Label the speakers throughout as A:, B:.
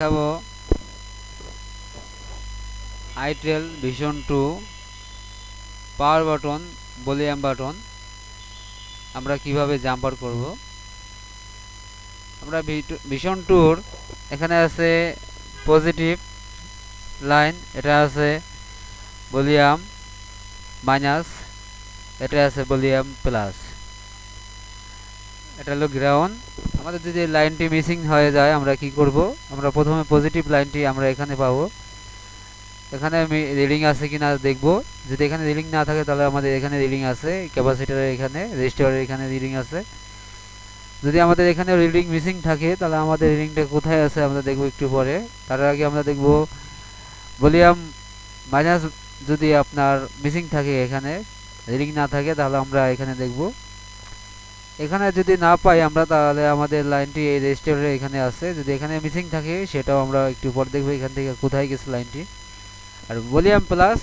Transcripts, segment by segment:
A: দেখাবো itel vision two, power button, volume button, আমরা কীভাবে জাম্পার করব? আমরা ভিশন টুর, এখানে আছে পজিটিভ লাইন, এটা আছে ভলিউম মাইনাস, এটা আছে ভলিউম প্লাস। এটা হলো গ্রাউন্ড আমাদের যদি লাইনটি মিসিং হয়ে যায়, আমরা কি করব? আমরা প্রথমে পজিটিভ লাইনটি আমরা এখানে পাবো। এখানে আমি রিডিং আছে কিনা দেখব। যদি এখানে রিডিং না থাকে, তাহলে আমাদের এখানে রিডিং আছে। ক্যাপাসিটারের এখানে রেজিস্টারের এখানে রিডিং আছে। যদি আমাদের এখানে রিডিং মিসিং থাকে, তাহলে আমাদের রিডিংটা কোথায় আছে আমরা দেখব একটু পরে। তার আগে আমরা দেখব, ভলিউম মাইনাস যদি আপনার মিসিং থাকে এখানে রিডিং না থাকে, তাহলে আমরা এখানে দেখব। এখানে যদি না পাই আমরা তাহলে আমাদের লাইনটি এই রেজিস্টারের এখানে আছে। যদি এখানে মিসিং থাকে, সেটাও আমরা একটু পর দেখব এখান থেকে কোথায় গেছে লাইনটি। আর ভলিউম প্লাস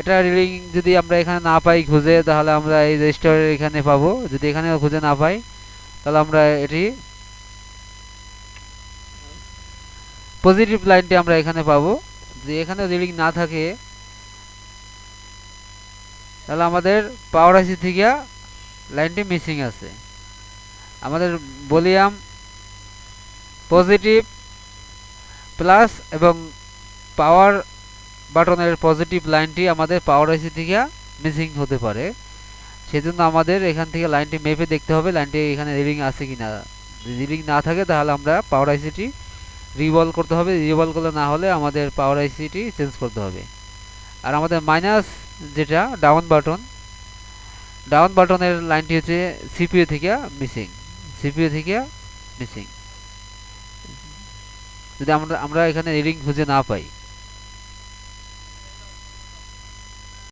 A: এটা রিডিং যদি আমরা এখানে না পাই খুঁজে, তাহলে আমরা এই রেজিস্টারের এখানে পাবো। যদি এখানে খুঁজে না পাই, তাহলে আমরা এটি পজিটিভ লাইনটি আমরা এখানে পাবো। যদি এখানে রিডিং না থাকে, তাহলে আমাদের পাওয়ার আইসি থেকে লাইনটি মিসিং আছে। আমাদের ভলিউম পজিটিভ প্লাস এবং পাওয়ার বাটনের পজিটিভ লাইনটি আমাদের পাওয়ার আইসি থেকে মিসিং হতে পারে। সেজন্য আমাদের এখান থেকে লাইনটি মেপে দেখতে হবে লাইনটি এখানে রিডিং আছে কি না। রিডিং না থাকে তাহলে আমরা পাওয়ার আইসিটি রিভলভ করতে হবে। রিভলভ করলে না হলে আমাদের পাওয়ার আইসিটি চেঞ্জ করতে হবে। আর আমাদের মাইনাস যেটা ডাউন বাটন ডাউন বাটনের লাইনটি হচ্ছে সিপিইউ থেকে মিসিং, সিপিইউ থেকে মিসিং। যদি আমরা আমরা এখানে রিডিং খুঁজে না পাই।